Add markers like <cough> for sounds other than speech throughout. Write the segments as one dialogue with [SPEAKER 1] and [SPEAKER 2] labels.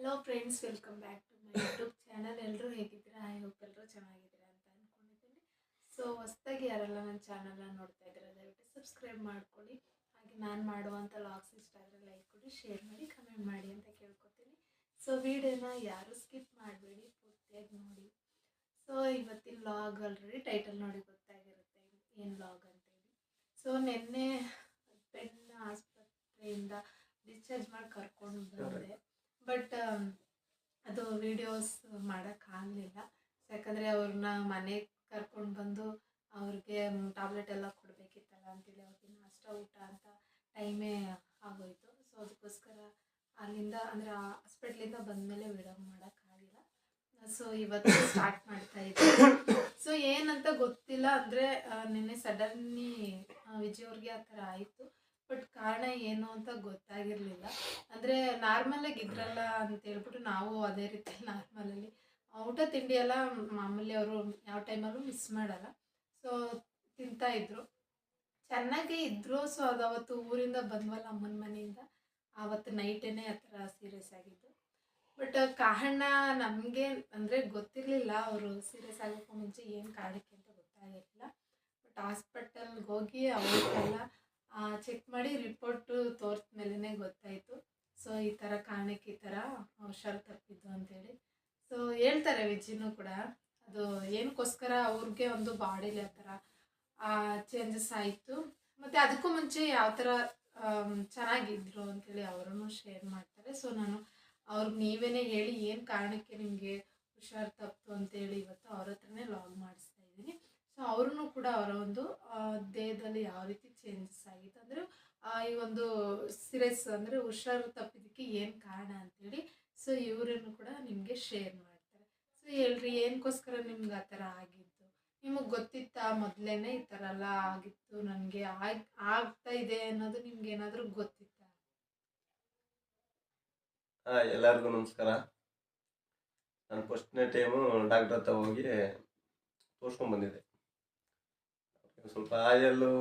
[SPEAKER 1] Hello friends welcome back to my YouTube channel ಎಲ್ಲರೂ ಹೇಗಿದ್ದೀರಾ? I hope ಎಲ್ಲರೂ ಚೆನ್ನಾಗಿದ್ದೀರಾ ಅಂತ ಅಂದ್ಕೊಂಡಿದ್ದೀನಿ ಸೊ ಹೊಸ್ದಾಗಿ ಯಾರೆಲ್ಲ ನನ್ನ ಚಾನಲ್ನ ನೋಡ್ತಾ ಇದ್ದೀರಾ, ದಯವಿಟ್ಟು ಸಬ್ಸ್ಕ್ರೈಬ್ ಮಾಡ್ಕೊಳ್ಳಿ. ಹಾಗೆ ನಾನು ಮಾಡುವಂಥ ಲಾಗ್ಸ್ ಇಷ್ಟ ಆದರೆ ಲೈಕ್ ಕೊಡಿ ಶೇರ್ ಮಾಡಿ ಕಮೆಂಟ್ ಮಾಡಿ ಅಂತ ಕೇಳ್ಕೊತೀನಿ. ಸೊ ವಿಡಿಯೋನ ಯಾರು ಸ್ಕಿಪ್ ಮಾಡಬೇಡಿ, ಪೂರ್ತಿಯಾಗಿ ನೋಡಿ. ಸೊ ಇವತ್ತಿನ ಲಾಗ್ ಆಲ್ರೆಡಿ ಟೈಟಲ್ ನೋಡಿ ಗೊತ್ತಾಗಿರುತ್ತೆ, ಏನು ಲಾಗ್ ಅಂತೇಳಿ. ಸೊ ನಿನ್ನೆ ಪೆನ್ನ ಆಸ್ಪತ್ರೆಯಿಂದ ಡಿಸ್ಚಾರ್ಜ್ ಮಾಡಿ ಕರ್ಕೊಂಡು ಬಂದೆ. ಬಟ್ ಅದು ವಿಡಿಯೋಸ್ ಮಾಡೋಕ್ಕಾಗಲಿಲ್ಲ ಯಾಕಂದರೆ ಅವ್ರನ್ನ ಮನೆಗೆ ಕರ್ಕೊಂಡು ಬಂದು ಅವ್ರಿಗೆ ಟ್ಯಾಬ್ಲೆಟ್ ಎಲ್ಲ ಕೊಡಬೇಕಿತ್ತಲ್ಲ ಅಂತೇಳಿ ಅವ್ರಿಗೆ ನಾಷ್ಟ ಊಟ ಅಂತ ಟೈಮೇ ಆಗೋಯ್ತು. ಸೊ ಅದಕ್ಕೋಸ್ಕರ ಅಲ್ಲಿಂದ ಅಂದರೆ ಹಾಸ್ಪಿಟ್ಲಿಂದ ಬಂದಮೇಲೆ ವಿಡಿಯೋ ಮಾಡೋಕ್ಕಾಗಿಲ್ಲ ಸೊ ಇವತ್ತು ಸ್ಟಾರ್ಟ್ ಮಾಡ್ತಾ ಇದ್ದೀನಿ. ಸೊ ಏನಂತ ಗೊತ್ತಿಲ್ಲ. ಅಂದರೆ ನಿನ್ನೆ ಸಡನ್ನಿ ವಿಜಯ್ ಅವ್ರಿಗೆ ಆ ಥರ ಆಯಿತು. ಬಟ್ ಕಾರಣ ಏನು ಅಂತ ಗೊತ್ತಾಗಿರಲಿಲ್ಲ. ಅಂದರೆ ನಾರ್ಮಲಾಗಿ ಇದ್ರಲ್ಲ ಅಂತ ಹೇಳ್ಬಿಟ್ಟು ನಾವು ಅದೇ ರೀತಿ <laughs> ನಾರ್ಮಲಲ್ಲಿ ಊಟ ತಿಂಡಿ ಎಲ್ಲ ಮಾಮೂಲಿ ಅವರು ಯಾವ ಟೈಮಲ್ಲೂ ಮಿಸ್ ಮಾಡಲ್ಲ. ಸೊ ತಿಂತಾ ಇದ್ರು. ಚೆನ್ನಾಗೇ ಇದ್ರು. ಸೊ ಅದು ಅವತ್ತು ಊರಿಂದ ಬಂದ್ವಲ್ಲ ಅಮ್ಮನ ಮನೆಯಿಂದ. ಆವತ್ತು ನೈಟೇನೆ ಆ ಥರ ಸೀರಿಯಸ್ ಆಗಿದ್ದು. ಬಟ್ ಕಾರಣ ನಮಗೆ ಅಂದರೆ ಗೊತ್ತಿರಲಿಲ್ಲ ಅವರು ಸೀರಿಯಸ್ ಆಗೋಕ್ಕೂ ಮುಂಚೆ ಏನು ಕಾರಣಕ್ಕೆ ಅಂತ ಗೊತ್ತಾಗಿರಲಿಲ್ಲ. ಬಟ್ ಹಾಸ್ಪಿಟಲ್ಗೆ ಹೋಗಿ ಅವ್ರಿಗೆಲ್ಲ ಚೆಕ್ ಮಾಡಿ ರಿಪೋರ್ಟು ತೋರಿದ ಮೇಲೇ ಗೊತ್ತಾಯಿತು. ಸೊ ಈ ಥರ ಕಾರಣಕ್ಕೆ ಈ ಥರ ಹುಷಾರು ತಪ್ಪಿದ್ದು ಅಂತೇಳಿ. ಸೊ ಹೇಳ್ತಾರೆ ವಿಜ್ಜಿನೂ ಕೂಡ, ಅದು ಏನಕ್ಕೋಸ್ಕರ ಅವ್ರಿಗೆ ಒಂದು ಬಾಡಿಲಿ ಆ ಥರ ಚೇಂಜಸ್ ಆಯಿತು. ಮತ್ತು ಅದಕ್ಕೂ ಮುಂಚೆ ಯಾವ ಥರ ಚೆನ್ನಾಗಿದ್ರು ಅಂತೇಳಿ ಅವರನ್ನು ಶೇರ್ ಮಾಡ್ತಾರೆ. ಸೊ ನಾನು ಅವ್ರಿಗೆ ನೀವೇ ಹೇಳಿ ಏನು ಕಾರಣಕ್ಕೆ ನಿಮಗೆ ಹುಷಾರು ತಪ್ಪಿತು ಅಂತೇಳಿ ಇವತ್ತು ಅವ್ರ ಹತ್ರನೇ ಲಾಗ್ ಮಾಡಿಸ್ತಾ ಇದ್ದೀನಿ. ಸೊ ಅವ್ರೂ ಕೂಡ ಅವರ ಒಂದು ದೇಹದಲ್ಲಿ ಯಾವ ರೀತಿ ಚೇಂಜಸ್ ಆಗಿತ್ತು ಅಂದರೆ ಈ ಒಂದು ಸಿರಸ್ ಅಂದರೆ ಹುಷಾರು ತಪ್ಪಿದ್ದಕ್ಕೆ ಏನು ಕಾರಣ ಅಂತೇಳಿ ಸೊ ಇವರನ್ನು ಕೂಡ ನಿಮಗೆ ಶೇರ್ ಮಾಡ್ತಾರೆ. ಸೊ ಹೇಳ್ರಿ ಏನಕ್ಕೋಸ್ಕರ ನಿಮ್ಗೆ ಆ ಥರ ಆಗಿತ್ತು? ನಿಮಗೆ ಗೊತ್ತಿತ್ತಾ ಮೊದಲೇನೆ ಈ ಥರ ಎಲ್ಲ ಆಗಿತ್ತು? ನನಗೆ ಆಗ್, ಆಗ್ತಾ ಇದೆ ಅನ್ನೋದು ನಿಮ್ಗೆ ಏನಾದರೂ ಗೊತ್ತಿತ್ತಾ?
[SPEAKER 2] ಎಲ್ಲರಿಗೂ ನಮಸ್ಕಾರ. ನಾನು ಫಸ್ಟ್ನೇ ಟೈಮು ಡಾಕ್ಟರ್ ಹತ್ರ ಹೋಗಿ ತೋರ್ಸ್ಕೊಂಡು ಬಂದಿದ್ದೆ. ಅವ್ರಿಗೆ ಸ್ವಲ್ಪ ಆಯಲ್ಲು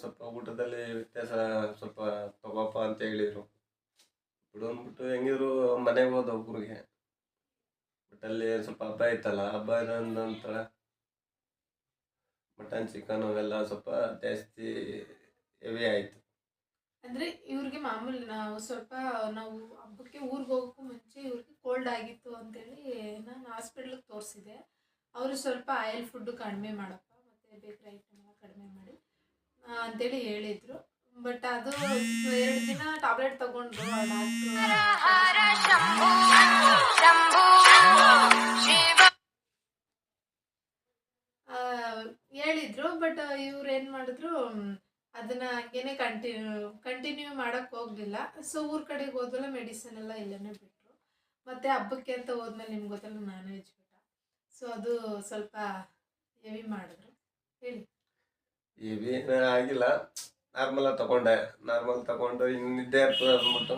[SPEAKER 2] ಸ್ವಲ್ಪ ಊಟದಲ್ಲಿ ವ್ಯತ್ಯಾಸ ಸ್ವಲ್ಪ ತಗೋಪ ಅಂತ ಹೇಳಿದರು. ಬಿಡು ಅಂದ್ಬಿಟ್ಟು ಹೆಂಗಿದ್ರು ಮನೆಗೆ ಹೋದ ಒಬ್ಬರಿಗೆ ಬಟ್ ಅಲ್ಲಿ ಸ್ವಲ್ಪ ಹಬ್ಬ ಇತ್ತಲ್ಲ, ಹಬ್ಬ ನಂತರ ಮಟನ್ ಚಿಕನ್ ಅವೆಲ್ಲ ಸ್ವಲ್ಪ ಜಾಸ್ತಿ ಹೆವಿ ಆಯಿತು.
[SPEAKER 1] ಅಂದರೆ ಇವ್ರಿಗೆ ಮಾಮೂಲಿ ನಾವು ಸ್ವಲ್ಪ ನಾವು ಹಬ್ಬಕ್ಕೆ ಊರಿಗೆ ಹೋಗೋಕ್ಕೂ ಮುಂಚೆ ಇವ್ರಿಗೆ ಕೋಲ್ಡ್ ಆಗಿತ್ತು ಅಂತೇಳಿ ನಾನು ಹಾಸ್ಪಿಟ್ಲಿಗೆ ತೋರಿಸಿದೆ. ಅವರು ಸ್ವಲ್ಪ ಆಯಿಲ್ ಫುಡ್ಡು ಕಡಿಮೆ ಮಾಡಪ್ಪ, ಮತ್ತು ಬೇಕರಿ ಕಡಿಮೆ ಮಾಡಿ ಅಂತೇಳಿ ಹೇಳಿದ್ರು. ಬಟ್ ಅದು ಎರಡು ದಿನ ಟ್ಯಾಬ್ಲೆಟ್ ತಗೊಂಡ್ರು ಹೇಳಿದ್ರು ಬಟ್ ಇವ್ರು ಏನು ಮಾಡಿದ್ರು ಅದನ್ನ ಹಂಗೇನೆ ಕಂಟಿನ್ಯೂ ಕಂಟಿನ್ಯೂ ಮಾಡಕ್ ಹೋಗ್ಲಿಲ್ಲ. ಸೊ ಊರ್ ಕಡೆಗೆ ಹೋದ್ಮೇಲೆ ಮೆಡಿಸಿನ್ ಎಲ್ಲ ಇಲ್ಲೇ ಬಿಟ್ರು. ಮತ್ತೆ ಹಬ್ಬಕ್ಕೆ ಅಂತ ಹೋದ್ಮೇಲೆ ನಿಮ್ಗೆ ಗೊತ್ತಲ್ಲ ನಾನ್ ವೆಜ್ ಊಟ. ಸೊ ಅದು ಸ್ವಲ್ಪ ಹೆವಿ ಮಾಡಿದ್ರು. ಹೇಳಿ.
[SPEAKER 2] ಇವೇನು ಆಗಿಲ್ಲ. ನಾರ್ಮಲ್ ತಗೊಂಡೆ ನಾರ್ಮಲ್ ತಗೊಂಡು ಇನ್ನು ನಿದ್ದೆ ಇರ್ತದೆ ಅಂದ್ಬಿಟ್ಟು.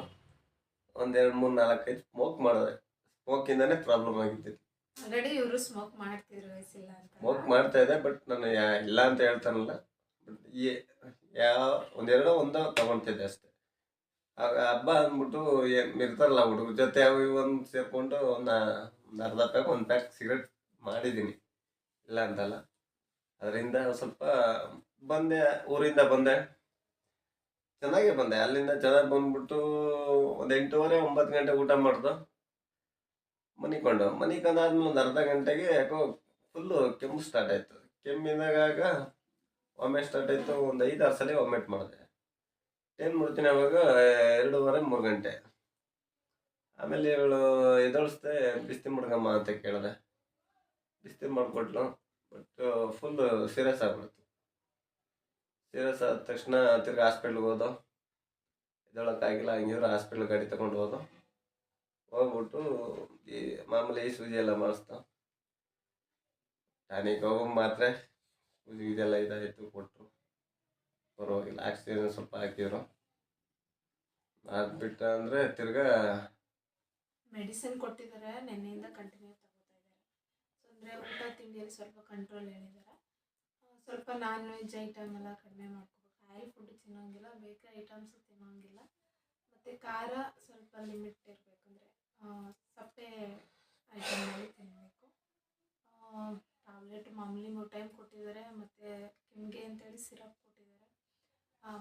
[SPEAKER 2] ಒಂದೆರಡು ಮೂರು ನಾಲ್ಕೈದು ಸ್ಮೋಕ್ ಮಾಡಿದೆ. ಸ್ಮೋಕಿಂದನೇ ಪ್ರಾಬ್ಲಮ್ ಆಗಿತ್ತು.
[SPEAKER 1] ಆಲ್ರೆಡಿ ಇವರು ಸ್ಮೋಕ್ ಮಾಡ್ತಿದ್ರು ವಯಸ್ಸಿಲ್ಲ ಅಂತ.
[SPEAKER 2] ಸ್ಮೋಕ್ ಮಾಡ್ತಾ ಇದೆ ಬಟ್ ನಾನು ಯಾ ಇಲ್ಲ ಅಂತ ಹೇಳ್ತಾನಲ್ಲ. ಬಟ್ ಈ ಯಾವ ಒಂದೆರಡೋ ಒಂದೋ ತಗೊಳ್ತಿದ್ದೆ ಅಷ್ಟೇ. ಆಗ ಹಬ್ಬ ಅಂದ್ಬಿಟ್ಟು ಏನು ಇರ್ತಾರಲ್ಲ ಹುಡುಗ್ರ ಜೊತೆ ಅವು ಒಂದು ಸೇರಿಕೊಂಡು ಒಂದು ಒಂದು ಅರ್ಧ ಪ್ಯಾಕ್ ಒಂದು ಪ್ಯಾಕ್ ಸಿಗರೆಟ್ ಮಾಡಿದ್ದೀನಿ ಇಲ್ಲ ಅಂತಲ್ಲ. ಅದರಿಂದ ಸ್ವಲ್ಪ ಬಂದೆ, ಊರಿಂದ ಬಂದೆ. ಚೆನ್ನಾಗೇ ಬಂದೆ. ಅಲ್ಲಿಂದ ಚೆನ್ನಾಗಿ ಬಂದ್ಬಿಟ್ಟು ಒಂದು ಎಂಟೂವರೆ, ಒಂಬತ್ತು ಗಂಟೆ ಊಟ ಮಾಡ್ದು. ಮನಿಕೊಂಡು. ಮನಿಕೊಂಡಾದ್ಮೇಲೆ ಒಂದು ಅರ್ಧ ಗಂಟೆಗೆ ಯಾಕೋ ಫುಲ್ಲು ಕೆಮ್ಮು ಸ್ಟಾರ್ಟ್ ಆಯಿತು. ಕೆಮ್ಮಿದಾಗ ವಾಮಿಟ್ ಸ್ಟಾರ್ಟ್ ಆಯಿತು. ಒಂದು ಐದಾರು ಸಲ ವಾಮಿಟ್ ಮಾಡಿದೆ. ಏನು ಮಾಡ್ತೀನಿ ಅವಾಗ? ಎರಡೂವರೆ, ಮೂರು ಗಂಟೆ. ಆಮೇಲೆ ಇವಳು ಎದಳಿಸ್ದೆ ಬಿಸ್ತಿ ಮಾಡ್ಕಮ್ಮ ಅಂತ ಕೇಳಿದೆ. ಬಿಸ್ತಿ ಮಾಡಿಕೊಟ್ಲು. ಬಟ್ ಫುಲ್ ಸೀರಿಯಸ್ ಆಗ್ಬಿಡ್ತು. ಸೀರಿಯಸ್ ಆದ ತಕ್ಷಣ ತಿರ್ಗಿ ಹಾಸ್ಪಿಟ್ಲಿಗೆ ಹೋದೋ ಆಗಿಲ್ಲ ಹಂಗಿದ್ರೆ ಹಾಸ್ಪಿಟ್ಲ್ ಗಾಡಿ ತಗೊಂಡು ಹೋದೋ. ಹೋಗ್ಬಿಟ್ಟು, ಈ ಮಾಮೂಲಿ ಸೂಜಿ ಎಲ್ಲ ಮಾಡಿಸ್ದ ಟಾನಿಕ್ ಹೋಗೋ ಮಾತ್ರೆ, ಸೂಜಿ ಇದೆಲ್ಲ ಇದಾಯಿತು ಕೊಟ್ಟರು ಪರವಾಗಿಲ್ಲ, ಆಕ್ಸಿಜನ್ ಸ್ವಲ್ಪ ಹಾಕಿದ್ರು. ಅದ್ಬಿಟ್ಟು ಅಂದರೆ ತಿರ್ಗಾ
[SPEAKER 1] ಮೆಡಿಸಿನ್ ಕೊಟ್ಟಿದ್ದಾರೆ, ನಿನ್ನೆಯಿಂದ ಕಂಟಿನ್ಯೂ ಅಂದರೆ ಊಟ ತಿಂಡಿಯಲ್ಲಿ ಸ್ವಲ್ಪ ಕಂಟ್ರೋಲ್ ಹೇಳಿದ್ದಾರೆ ಸ್ವಲ್ಪ ನಾನ್ ವೆಜ್ ಐಟಮ್ ಎಲ್ಲ ಕಡಿಮೆ ಮಾಡ್ಕೋಬೇಕು. ಆಯಿಲ್ ಫುಡ್ ತಿನ್ನೋಂಗಿಲ್ಲ ಬೇಕರಿ ಐಟಮ್ಸು ತಿನ್ನೋಂಗಿಲ್ಲ. ಮತ್ತು ಖಾರ ಸ್ವಲ್ಪ ಲಿಮಿಟ್ ಇರಬೇಕಂದ್ರೆ ಸಪ್ಪೆ ಐಟಮ್ನಲ್ಲಿ ತಿನ್ನಬೇಕು ಟ್ಯಾಬ್ಲೆಟ್ ಮಾಮೂಲಿ ಮೂರು ಟೈಮ್ ಕೊಟ್ಟಿದ್ದಾರೆ ಮತ್ತು ಕೆಮ್ಮಿಗೆ ಅಂತೇಳಿ ಸಿರಪ್ ಕೊಟ್ಟಿದ್ದಾರೆ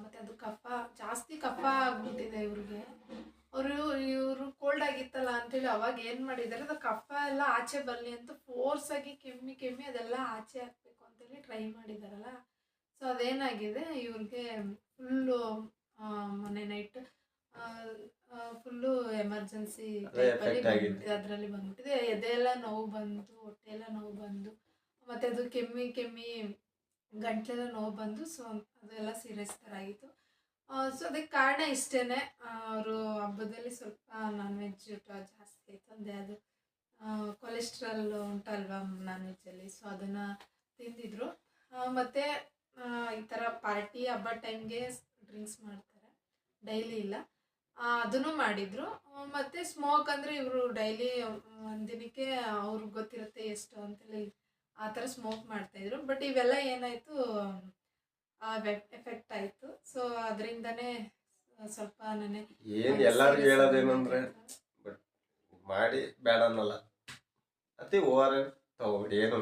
[SPEAKER 1] ಮತ್ತು ಅದು ಕಫ, ಜಾಸ್ತಿ ಕಫ ಆಗ್ಬಿಟ್ಟಿದೆ ಇವ್ರಿಗೆ. ಅವರು ಇವರು ಕೋಲ್ಡ್ ಆಗಿತ್ತಲ್ಲ ಅಂತೇಳಿ ಅವಾಗ ಏನು ಮಾಡಿದ್ದಾರೆ ಅದು ಕಫ ಎಲ್ಲ ಆಚೆ ಬರಲಿ ಅಂತ ಫೋರ್ಸ್ ಆಗಿ ಕೆಮ್ಮಿ ಕೆಮ್ಮಿ ಅದೆಲ್ಲ ಆಚೆ ಹಾಕ್ಬೇಕು ಅಂತೇಳಿ ಟ್ರೈ ಮಾಡಿದಾರಲ್ಲ. ಸೊ ಅದೇನಾಗಿದೆ ಇವ್ರಿಗೆ ಫುಲ್ಲು ಮೊನ್ನೆ ನೈಟ್ ಫುಲ್ಲು ಎಮರ್ಜೆನ್ಸಿ ಅದರಲ್ಲಿ ಬಂದ್ಬಿಟ್ಟಿದೆ. ಎದೆ ಎಲ್ಲ ನೋವು ಬಂದು ಹೊಟ್ಟೆ ಎಲ್ಲ ನೋವು ಬಂದು ಮತ್ತೆ ಅದು ಕೆಮ್ಮಿ ಕೆಮ್ಮಿ ಗಂಟ್ಲೆಲ್ಲ ನೋವು ಬಂದು ಸೊ ಅದೆಲ್ಲ ಸೀರಿಯಸ್ ಥರ ಆಗಿತ್ತು. ಸೊ ಅದಕ್ಕೆ ಕಾರಣ ಇಷ್ಟೇ ಅವರು ಹಬ್ಬದಲ್ಲಿ ಸ್ವಲ್ಪ ನಾನ್ ವೆಜ್ ಊಟ ಜಾಸ್ತಿ ಆಯಿತು ಅದು ಕೊಲೆಸ್ಟ್ರಾಲ್ ಉಂಟಲ್ವಾ ನಾನ್ ವೆಜ್ಜಲ್ಲಿ ಸೊ ಅದನ್ನು ತಿಂದಿದ್ರು. ಮತ್ತೆ ಈ ಥರ ಪಾರ್ಟಿ ಹಬ್ಬ ಟೈಮ್ಗೆ ಡ್ರಿಂಕ್ಸ್ ಮಾಡ್ತಾರೆ. ಡೈಲಿ ಇಲ್ಲ. ಅದನ್ನು ಮಾಡಿದ್ರು. ಮತ್ತು ಸ್ಮೋಕ್ ಅಂದರೆ ಇವರು ಡೈಲಿ ಒಂದಿನಕ್ಕೆ ಅವ್ರಿಗೆ ಗೊತ್ತಿರುತ್ತೆ ಎಷ್ಟು ಅಂತೇಳಿ ಆ ಥರ ಸ್ಮೋಕ್ ಮಾಡ್ತಾಯಿದ್ರು ಬಟ್ ಇವೆಲ್ಲ ಏನಾಯಿತು ಎಫೆಕ್ಟ್ ಆಯಿತು. ಸೊ ಅದರಿಂದನೇ ಸ್ವಲ್ಪ ನನಗೆ
[SPEAKER 2] ಏನ್ ಎಲ್ಲಾರ್ಗು ಹೇಳೋದೇನಂದ್ರೆ ಮಾಡಿ ಬೇಡ ಅನ್ನಲ್ಲ ಅತಿ ಓವರ್ ತಗೋಬೇಡಿ ಏನು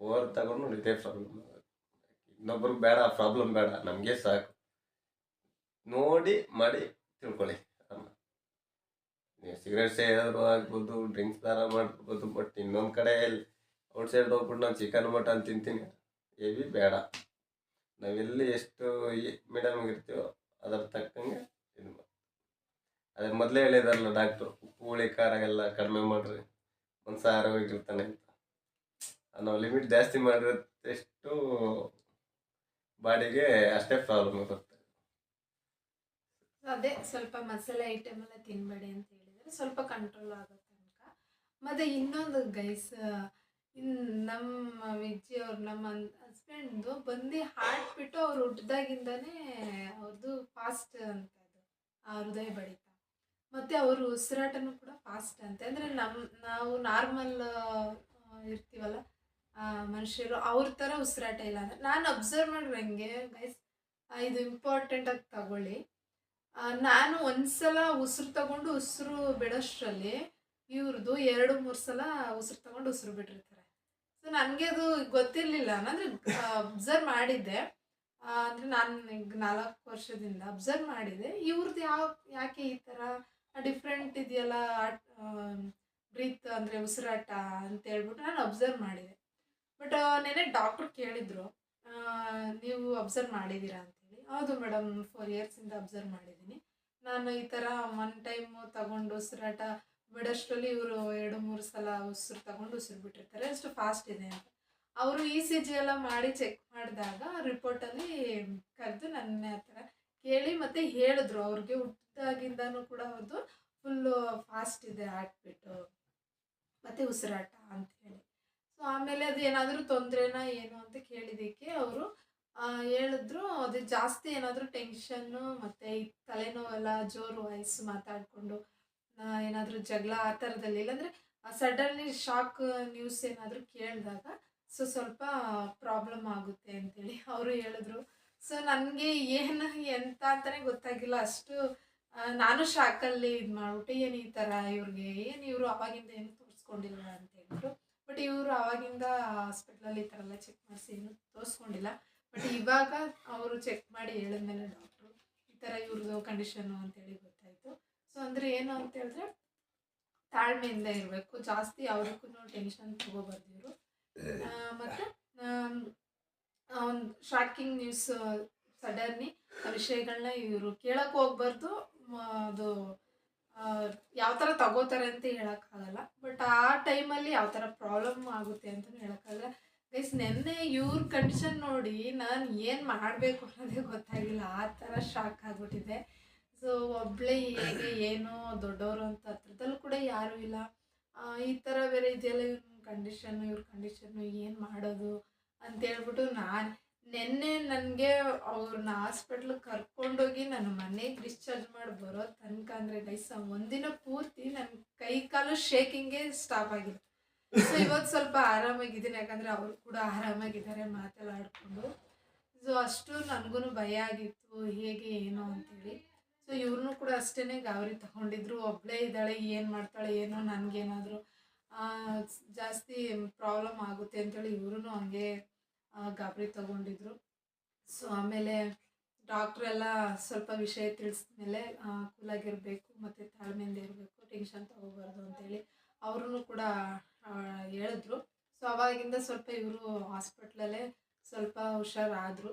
[SPEAKER 2] ಓವರ್ ತಗೊಂಡು ಇದೇ ಪ್ರಾಬ್ಲಮ್ ಇನ್ನೊಬ್ರಿಗೆ ಬೇಡ ಪ್ರಾಬ್ಲಮ್ ಬೇಡ ನಮಗೆ ಸಾಕು. ನೋಡಿ ಮಾಡಿ ತಿಳ್ಕೊಳ್ಳಿ. ನೀವು ಸಿಗರೇಟ್ ಸೇರಿದ್ರು ಆಗ್ಬೋದು ಡ್ರಿಂಕ್ಸ್ ದಾರ ಮಾಡ್ಬೋದು ಬಟ್ ಇನ್ನೊಂದು ಕಡೆ ಔಟ್ ಸೈಡ್ ಹೋಗ್ಬಿಟ್ಟು ನಾನು ಚಿಕನ್ ಮಟನ್ ತಿಂತೀನಿ. ಹೆವಿ ಬೇಡ. ನಾವೆಲ್ಲಿ ಎಷ್ಟು ಮೀಡಿಯಮ್ ಇರ್ತೀವೋ ಅದರ ತಕ್ಕಂಗೆ ಇದು ಮಾಡಿ. ಮೊದಲೇ ಹೇಳಿದಾರಲ್ಲ ಡಾಕ್ಟ್ರು ಉಪ್ಪು ಹುಳಿ, ಖಾರ ಎಲ್ಲ ಕಡಿಮೆ ಮಾಡ್ರಿ, ಮನ್ಸ ಆರೋಗ್ಯವಾಗಿರ್ತಾನೆ ಅಂತ. ನಾವು ಲಿಮಿಟ್ ಜಾಸ್ತಿ ಮಾಡಿರೋದೆಷ್ಟು ಬಾಡಿಗೆ ಅಷ್ಟೇ ಪ್ರಾಬ್ಲಮ್ ಇರುತ್ತೆ
[SPEAKER 1] ಅದೇ ಸ್ವಲ್ಪ ಮಸಾಲೆ ಐಟಮ್ ಎಲ್ಲ ತಿನ್ಬೇಡಿ ಅಂತ ಹೇಳಿದ್ರೆ ಸ್ವಲ್ಪ ಕಂಟ್ರೋಲ್ ಆಗೋ ತನಕ. ಮತ್ತೆ ಇನ್ನೊಂದು ಗೈಸ್ ಇನ್ ನಮ್ಮ ವಿಜ್ಜಿ ಅವ್ರು, ನಮ್ಮ ಹಸ್ಬೆಂಡ್ದು ಬಂದು ಹಾಡ್ಬಿಟ್ಟು ಅವ್ರು ಹುಟ್ಟಿದಾಗಿಂದನೇ ಅವ್ರದ್ದು ಫಾಸ್ಟ್ ಅಂತ ಅದು ಆ ಹೃದಯ ಬಡಿತ. ಮತ್ತೆ ಅವರು ಉಸಿರಾಟನೂ ಕೂಡ ಫಾಸ್ಟ್ ಅಂತೆ. ಅಂದರೆ ನಮ್ಮ ನಾವು ನಾರ್ಮಲ್ ಇರ್ತೀವಲ್ಲ ಮನುಷ್ಯರು ಅವ್ರ ಥರ ಉಸಿರಾಟ ಇಲ್ಲ ಅಂದರೆ, ನಾನು ಅಬ್ಸರ್ವ್ ಮಾಡ್ರಂಗೆ ಗೈಸ್ ಇದು ಇಂಪಾರ್ಟೆಂಟ್ ಆಗಿ ತಗೊಳ್ಳಿ. ನಾನು ಒಂದ್ಸಲ ಉಸಿರು ತಗೊಂಡು ಉಸಿರು ಬಿಡೋಷ್ಟರಲ್ಲಿ ಇವ್ರದ್ದು ಎರಡು ಮೂರು ಸಲ ಉಸಿರು ತಗೊಂಡು ಉಸಿರು ಬಿಟ್ಟಿರ್ತಾರೆ. ಸೊ ನನಗೆ ಅದು ಗೊತ್ತಿರಲಿಲ್ಲ ಅಂದರೆ ಅಬ್ಸರ್ವ್ ಮಾಡಿದ್ದೆ. ಅಂದರೆ ನಾನು ಈಗ ನಾಲ್ಕು ವರ್ಷದಿಂದ ಅಬ್ಸರ್ವ್ ಮಾಡಿದೆ. ಇವ್ರದ್ದು ಯಾವ, ಯಾಕೆ ಈ ಥರ ಡಿಫ್ರೆಂಟ್ ಇದೆಯಲ್ಲ ಬ್ರೀತ್ ಅಂದರೆ ಉಸಿರಾಟ ಅಂತ ಹೇಳ್ಬಿಟ್ಟು ನಾನು ಅಬ್ಸರ್ವ್ ಮಾಡಿದೆ. ಬಟ್ ನೆನೆ ಡಾಕ್ಟ್ರು ಕೇಳಿದ್ರು ನೀವು ಅಬ್ಸರ್ವ್ ಮಾಡಿದ್ದೀರಾ ಅಂತೇಳಿ. ಹೌದು ಮೇಡಮ್ ಫೋರ್ ಇಯರ್ಸಿಂದ ಅಬ್ಸರ್ವ್ ಮಾಡಿದ್ದೀನಿ. ನಾನು ಈ ಥರ ಒನ್ ಟೈಮು ತಗೊಂಡು ಉಸಿರಾಟ ಬಿಡೋಷ್ಟರಲ್ಲಿ ಇವರು ಎರಡು ಮೂರು ಸಲ ಉಸಿರು ತಗೊಂಡು ಉಸಿರು ಬಿಟ್ಟಿರ್ತಾರೆ. ಅಷ್ಟು ಫಾಸ್ಟ್ ಇದೆ ಅಂತ. ಅವರು ಇ ಸಿ ಜಿ ಎಲ್ಲ ಮಾಡಿ ಚೆಕ್ ಮಾಡಿದಾಗ ರಿಪೋರ್ಟಲ್ಲಿ ಕರೆದು ನನ್ನ ಹತ್ರ ಕೇಳಿ ಮತ್ತೆ ಹೇಳಿದ್ರು. ಅವ್ರಿಗೆ ಹುಟ್ಟಿದಾಗಿಂದನೂ ಕೂಡ ಅವ್ರದ್ದು ಫುಲ್ಲು ಫಾಸ್ಟ್ ಇದೆ ಹಾರ್ಟ್ಬಿಟ್ಟು ಮತ್ತು ಉಸಿರಾಟ ಅಂತ ಹೇಳಿ. ಸೊ ಆಮೇಲೆ ಅದು ಏನಾದರೂ ತೊಂದರೆನಾ ಏನು ಅಂತ ಕೇಳಿದ್ದಕ್ಕೆ ಅವರು ಹೇಳಿದ್ರು ಅದು ಜಾಸ್ತಿ ಏನಾದರೂ ಟೆನ್ಷನ್ನು ಮತ್ತು ಈ ತಲೆನೋವೆಲ್ಲ ಜೋರು ವಾಯ್ಸ್ ಮಾತಾಡಿಕೊಂಡು ಏನಾದರೂ ಜಗಳ ಆ ಥರದಲ್ಲಿ ಇಲ್ಲಾಂದರೆ ಸಡನ್ಲಿ ಶಾಕ್ ನ್ಯೂಸ್ ಏನಾದರೂ ಕೇಳಿದಾಗ ಸೊ ಸ್ವಲ್ಪ ಪ್ರಾಬ್ಲಮ್ ಆಗುತ್ತೆ ಅಂತೇಳಿ ಅವರು ಹೇಳಿದ್ರು. ಸೊ ನನಗೆ ಏನು, ಎಂತ ಅಂತಲೇ ಗೊತ್ತಾಗಿಲ್ಲ. ಅಷ್ಟು ನಾನು ಶಾಕಲ್ಲಿ ಇದು ಮಾಡ್ಬಿಟ್ಟು, ಏನು ಈ ಥರ ಇವ್ರಿಗೆ, ಏನು ಇವರು ಅವಾಗಿಂದ ಏನು ತೋರಿಸ್ಕೊಂಡಿಲ್ಲ ಅಂತ ಹೇಳ್ಬಿಟ್ಟು ಬಟ್ ಇವರು ಅವಾಗಿಂದ ಹಾಸ್ಪಿಟ್ಲಲ್ಲಿ ಈ ಥರ ಎಲ್ಲ ಚೆಕ್ ಮಾಡಿಸಿ ಏನು ತೋರಿಸ್ಕೊಂಡಿಲ್ಲ. ಬಟ್ ಇವಾಗ ಅವರು ಚೆಕ್ ಮಾಡಿ ಹೇಳಿದ್ಮೇಲೆ ಡಾಕ್ಟ್ರು ಈ ಥರ ಇವ್ರದ್ದು ಕಂಡೀಷನು ಅಂತೇಳಿ ಗೊತ್ತಾಯಿತು. ಸೊ ಅಂದರೆ ಏನು ಅಂತ ಹೇಳಿದ್ರೆ ತಾಳ್ಮೆಯಿಂದ ಇರಬೇಕು. ಜಾಸ್ತಿ ಅವ್ರಿಗೂ ಟೆನ್ಷನ್ ತಗೋಬಾರ್ದು ಇವರು ಮತ್ತು ಒಂದು ಶಾಕಿಂಗ್ ನ್ಯೂಸ್ ಸಡನ್ನಿ ವಿಷಯಗಳನ್ನ ಇವರು ಕೇಳಕ್ಕೆ ಹೋಗ್ಬಾರ್ದು. ಅದು ಯಾವ ಥರ ತಗೋತಾರೆ ಅಂತ ಹೇಳೋಕ್ಕಾಗಲ್ಲ. ಬಟ್ ಆ ಟೈಮಲ್ಲಿ ಯಾವ ಥರ ಪ್ರಾಬ್ಲಮ್ ಆಗುತ್ತೆ ಅಂತಲೂ ಹೇಳೋಕ್ಕಾಗಲ್ಲ. ಗೈಸ್ ನೆನ್ನೆ ಇವ್ರ ಕಂಡೀಷನ್ ನೋಡಿ ನಾನು ಏನು ಮಾಡಬೇಕು ಅನ್ನೋದೇ ಗೊತ್ತಾಗಿಲ್ಲ. ಆ ಥರ ಶಾಕ್ ಆಗಿಬಿಟ್ಟಿದೆ. ಸೊ ಒಬ್ಬಳೇ ಹೇಗೆ ಏನೋ ದೊಡ್ಡವರು ಅಂತ ಹತ್ರದಲ್ಲೂ ಕೂಡ ಯಾರೂ ಇಲ್ಲ. ಈ ಥರ ಬೇರೆ ಇದೆಯಲ್ಲ ಇವ್ರ ಕಂಡೀಷನ್ನು ಇವ್ರ ಕಂಡೀಷನ್ನು ಏನು ಮಾಡೋದು ಅಂತ ಹೇಳ್ಬಿಟ್ಟು ನಾನು ನಿನ್ನೆ ನನಗೆ ಅವ್ರನ್ನ ಹಾಸ್ಪಿಟ್ಲಿಗೆ ಕರ್ಕೊಂಡೋಗಿ ನನ್ನ ಮನೆಗೆ ಡಿಸ್ಚಾರ್ಜ್ ಮಾಡಿ ಬರೋ ತನಕ ಅಂದರೆ ಗೈಸ ಒಂದಿನ ಪೂರ್ತಿ ನನ್ನ ಕೈ ಕಾಲು ಶೇಕಿಂಗೇ ಸ್ಟಾಪ್ ಆಗಿದೆ ಸೊ ಇವತ್ತು ಸ್ವಲ್ಪ ಆರಾಮಾಗಿದ್ದೀನಿ, ಯಾಕಂದರೆ ಅವರು ಕೂಡ ಆರಾಮಾಗಿದ್ದಾರೆ ಮಾತೆಲ್ಲ ಸೊ ಅಷ್ಟು ನನಗೂ ಭಯ ಆಗಿತ್ತು, ಹೇಗೆ, ಏನು ಅಂತೇಳಿ. ಸೊ ಇವ್ರನ್ನೂ ಕೂಡ ಅಷ್ಟೇ ಗಾಬರಿ ತಗೊಂಡಿದ್ರು. ಒಬ್ಬಳೇ ಇದ್ದಾಳೆ, ಏನು ಮಾಡ್ತಾಳೆ, ಏನೋ ನನಗೇನಾದರೂ ಜಾಸ್ತಿ ಪ್ರಾಬ್ಲಮ್ ಆಗುತ್ತೆ ಅಂತೇಳಿ ಇವ್ರೂ ಹಂಗೆ ಗಾಬರಿ ತಗೊಂಡಿದ್ರು. ಸೊ ಆಮೇಲೆ ಡಾಕ್ಟ್ರೆಲ್ಲ ಸ್ವಲ್ಪ ವಿಷಯ ತಿಳಿಸಿದ್ಮೇಲೆ ಕೂಲಾಗಿರಬೇಕು, ಮತ್ತು ತಾಳ್ಮೆಯಿಂದ ಇರಬೇಕು, ಟೆನ್ಷನ್ ತಗೋಬಾರ್ದು ಅಂತೇಳಿ ಅವ್ರೂ ಕೂಡ ಹೇಳಿದ್ರು. ಸೊ ಅವಾಗಿಂದ ಸ್ವಲ್ಪ ಇವರು ಹಾಸ್ಪಿಟ್ಲಲ್ಲೇ ಸ್ವಲ್ಪ ಹುಷಾರಾದರು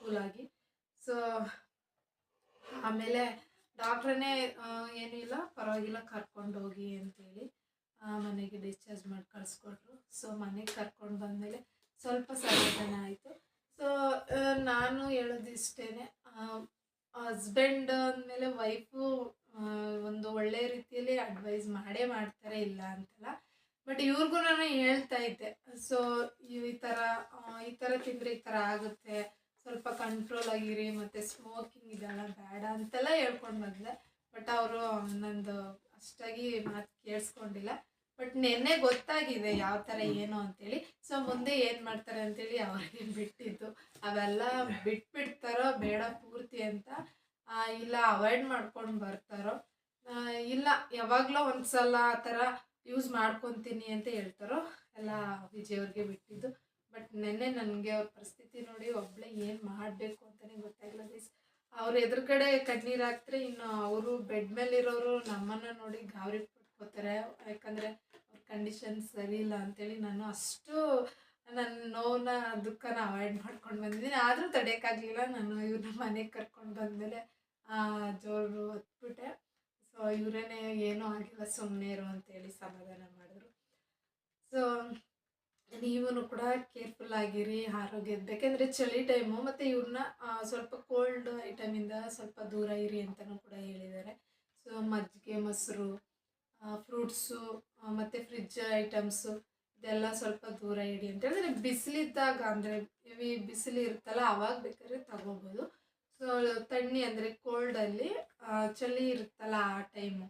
[SPEAKER 1] ಕೂಲಾಗಿ. ಸೊ ಆಮೇಲೆ ಡಾಕ್ಟ್ರನ್ನೇ ಏನೂ ಇಲ್ಲ, ಪರವಾಗಿಲ್ಲ, ಕರ್ಕೊಂಡು ಹೋಗಿ ಅಂತೇಳಿ ಮನೆಗೆ ಡಿಸ್ಚಾರ್ಜ್ ಮಾಡಿ ಕಳಿಸ್ಕೊಟ್ರು. ಸೊ ಮನೆಗೆ ಕರ್ಕೊಂಡು ಬಂದಮೇಲೆ ಸ್ವಲ್ಪ ಸಮಾಧಾನ ಆಯಿತು. ಸೊ ನಾನು ಹೇಳೋದಿಷ್ಟೇ ಹಸ್ಬೆಂಡ್ ಅಂದಮೇಲೆ ವೈಫು ಒಂದು ಒಳ್ಳೆ ರೀತಿಯಲ್ಲಿ ಅಡ್ವೈಸ್ ಮಾಡೇ ಮಾಡ್ತಾರೆ, ಇಲ್ಲ ಅಂತಲ್ಲ. ಬಟ್ ಇವ್ರಿಗೂ ನಾನು ಹೇಳ್ತಾ ಇದ್ದೆ. ಸೊ ಈ ಥರ ಈ ಥರ ತಿಂದರೆ ಈ ಥರ ಆಗುತ್ತೆ. ಸ್ವಲ್ಪ ಕಂಟ್ರೋಲ್ ಆಗಿರಿ, ಮತ್ತು ಸ್ಮೋಕಿಂಗ್ ಇದೆಲ್ಲ ಬೇಡ ಅಂತೆಲ್ಲ ಹೇಳ್ಕೊಂಡು ಬಂದೆ ಬಟ್ ಅವರು, ನಂದು ಅಷ್ಟಾಗಿ ಮಾತು ಕೇಳಿಸ್ಕೊಂಡಿಲ್ಲ. ಬಟ್ ನಿನ್ನೆ ಗೊತ್ತಾಗಿದೆ ಯಾವ ಥರ ಏನು ಅಂತೇಳಿ. ಸೊ ಮುಂದೆ ಏನು ಮಾಡ್ತಾರೆ ಅಂತೇಳಿ ಅವ್ರಿಗೆ ಬಿಟ್ಟಿದ್ದು. ಅವೆಲ್ಲ ಬಿಟ್ಬಿಡ್ತಾರೋ ಬೇಡ ಪೂರ್ತಿ ಅಂತ ಇಲ್ಲ ಅವಾಯ್ಡ್ ಮಾಡ್ಕೊಂಡು ಬರ್ತಾರೋ ಇಲ್ಲ ಯಾವಾಗಲೂ ಒಂದ್ಸಲ ಆ ಥರ ಯೂಸ್ ಮಾಡ್ಕೊತೀನಿ ಅಂತ ಹೇಳ್ತಾರೋ, ಎಲ್ಲ ವಿಜಯ್ ಅವ್ರಿಗೆ ಬಿಟ್ಟಿದ್ದು. ಬಟ್ ನೆನ್ನೆ ನನಗೆ ಅವ್ರ ಪರಿಸ್ಥಿತಿ ನೋಡಿ ಒಬ್ಳೆ ಏನು ಮಾಡಬೇಕು ಅಂತಲೇ ಗೊತ್ತಾಗಿಲ್ಲ ಗೈಸ್ ಅವ್ರ ಎದುರುಗಡೆ ಕಣ್ಣೀರು ಹಾಕ್ತಾರೆ ಇನ್ನು ಅವರು ಬೆಡ್ ಮೇಲೆ ಇರೋರು ನಮ್ಮನ್ನು ನೋಡಿ ಗಾಬರಿ ಪಟ್ಕೋತಾರೆ. ಯಾಕಂದರೆ ಅವ್ರ ಕಂಡೀಷನ್ ಸರಿ ಇಲ್ಲ ಅಂತೇಳಿ ನಾನು ಅಷ್ಟು ನನ್ನ ನೋವನ್ನ ದುಃಖನ ಅವಾಯ್ಡ್ ಮಾಡ್ಕೊಂಡು ಬಂದಿದ್ದೀನಿ. ಆದರೂ ತಡೆಯೋಕ್ಕಾಗಲಿಲ್ಲ ನಾನು ಇವ್ರನ್ನ ಮನೆಗೆ ಕರ್ಕೊಂಡು ಬಂದಮೇಲೆ ಜೋರು ಹೊತ್ಬಿಟ್ಟೆ. ಸೊ ಇವರೇನೆ ಏನೂ ಆಗಿಲ್ಲ ಸುಮ್ಮನೆ ಇರು ಅಂತೇಳಿ ಸಮಾಧಾನ ಮಾಡಿದ್ರು. ಸೊ ನೀವು ಕೂಡ ಕೇರ್ಫುಲ್ ಆಗಿರಿ, ಆರೋಗ್ಯದ ಬೇಕೆಂದರೆ ಚಳಿ ಟೈಮು ಮತ್ತು ಇವ್ರನ್ನ ಸ್ವಲ್ಪ ಕೋಲ್ಡ್ ಐಟಮಿಂದ ಸ್ವಲ್ಪ ದೂರ ಇರಿ ಅಂತಲೂ ಕೂಡ ಹೇಳಿದ್ದಾರೆ. ಸೊ ಮಜ್ಜಿಗೆ, ಮೊಸರು ಫ್ರೂಟ್ಸು ಮತ್ತು ಫ್ರಿಜ್ ಐಟಮ್ಸು ಇದೆಲ್ಲ ಸ್ವಲ್ಪ ದೂರ ಇಡಿ ಅಂತ ಹೇಳಿದ್ರೆ ಬಿಸಿಲಿದ್ದಾಗ ಅಂದರೆ ಹೆವಿ ಬಿಸಿಲು ಇರುತ್ತಲ್ಲ, ಅವಾಗ ಬೇಕಾದ್ರೆ ತಗೋಬೋದು. ಸೊ ತಣ್ಣಿ ಅಂದರೆ ಕೋಲ್ಡಲ್ಲಿ ಚಳಿ ಇರುತ್ತಲ್ಲ ಆ ಟೈಮು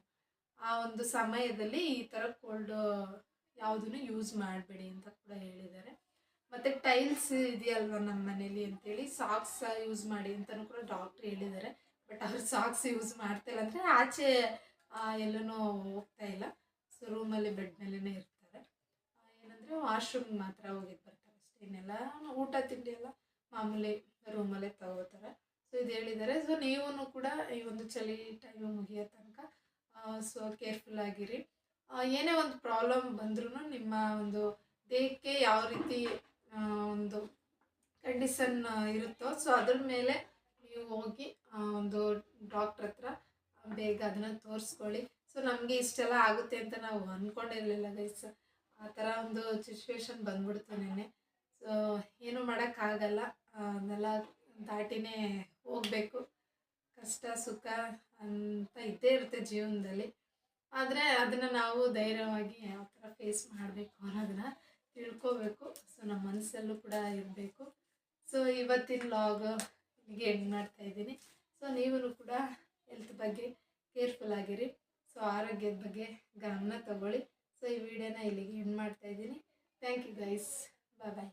[SPEAKER 1] ಆ ಒಂದು ಸಮಯದಲ್ಲಿ ಈ ಥರ ಕೋಲ್ಡ್ ಯಾವುದನ್ನು ಯೂಸ್ ಮಾಡಬೇಡಿ ಅಂತ ಕೂಡ ಹೇಳಿದ್ದಾರೆ. ಮತ್ತು ಟೈಲ್ಸ್ ಇದೆಯಲ್ವ ನಮ್ಮ ಮನೇಲಿ ಅಂತೇಳಿ ಸಾಕ್ಸ್ ಯೂಸ್ ಮಾಡಿ ಅಂತಲೂ ಕೂಡ ಡಾಕ್ಟ್ರ್ ಹೇಳಿದ್ದಾರೆ. ಬಟ್ ಅವ್ರು ಸಾಕ್ಸ್ ಯೂಸ್ ಮಾಡ್ತಾಯಿಲ್ಲ ಅಂದರೆ ಆಚೆ ಎಲ್ಲೂ ಹೋಗ್ತಾ ಇಲ್ಲ. ಸೊ ರೂಮಲ್ಲಿ ಬೆಡ್ ಮೇಲೇ ಇರ್ತಾರೆ. ಏನಂದರೆ ವಾಶ್ರೂಮ್ ಮಾತ್ರ ಹೋಗಿ ಬರ್ತಾರೆ ಅಷ್ಟೇ. ಇನ್ನೆಲ್ಲ ಊಟ, ತಿಂಡಿ ಎಲ್ಲ ಮಾಮೂಲಿ ರೂಮಲ್ಲೇ ತಗೋತಾರೆ. ಸೊ ಇದು ಹೇಳಿದ್ದಾರೆ. ಸೊ ನೀವೂ ಕೂಡ ಈ ಒಂದು ಚಳಿ ಟೈಮ್ ಮುಗಿಯೋ ತನಕ ಸೊ ಕೇರ್ಫುಲ್ ಆಗಿರಿ. ಏನೇ ಒಂದು ಪ್ರಾಬ್ಲಮ್ ಬಂದ್ರೂ ನಿಮ್ಮ ಒಂದು ದೇಹಕ್ಕೆ ಯಾವ ರೀತಿ ಒಂದು ಕಂಡೀಷನ್ ಇರುತ್ತೋ ಸೊ ಅದ್ರ ಮೇಲೆ ನೀವು ಹೋಗಿ ಒಂದು ಡಾಕ್ಟ್ರ್ ಹತ್ರ ಬೇಗ ಅದನ್ನು ತೋರಿಸ್ಕೊಳ್ಳಿ. ಸೊ ನಮಗೆ ಇಷ್ಟೆಲ್ಲ ಆಗುತ್ತೆ ಅಂತ ನಾವು ಅಂದ್ಕೊಂಡಿರಲಿಲ್ಲ ಗೈಸ್ ಆ ಥರ ಒಂದು ಸಿಚುವೇಶನ್ ಬಂದ್ಬಿಡ್ತು ನೆನ್ನೆ. ಸೊ ಏನು ಮಾಡೋಕ್ಕಾಗಲ್ಲ ಅದನ್ನೆಲ್ಲ ದಾಟಿನೇ ಹೋಗಬೇಕು. ಕಷ್ಟ, ಸುಖ ಅಂತ ಇದ್ದೇ ಇರುತ್ತೆ ಜೀವನದಲ್ಲಿ. ಆದರೆ ಅದನ್ನು ನಾವು ಧೈರ್ಯವಾಗಿ ಯಾವ ಥರ ಫೇಸ್ ಮಾಡಬೇಕು ಅನ್ನೋದನ್ನ ತಿಳ್ಕೋಬೇಕು. ಸೊ ನಮ್ಮ ಮನಸ್ಸಲ್ಲೂ ಕೂಡ ಇರಬೇಕು. ಸೊ ಇವತ್ತಿನ ಲಾಗ್ ಇಲ್ಲಿಗೆ ಎಂಡ್ ಮಾಡ್ತಾ ಇದ್ದೀನಿ. ಸೊ ನೀವು ಕೂಡ ಹೆಲ್ತ್ ಬಗ್ಗೆ ಕೇರ್ಫುಲ್ ಆಗಿರಿ. ಸೊ ಆರೋಗ್ಯದ ಬಗ್ಗೆ ಗಮನ ತಗೊಳ್ಳಿ. ಸೊ ಈ ವಿಡಿಯೋನ ಇಲ್ಲಿಗೆ ಎಂಡ್ ಮಾಡ್ತಾ ಇದ್ದೀನಿ. Thank you guys bye bye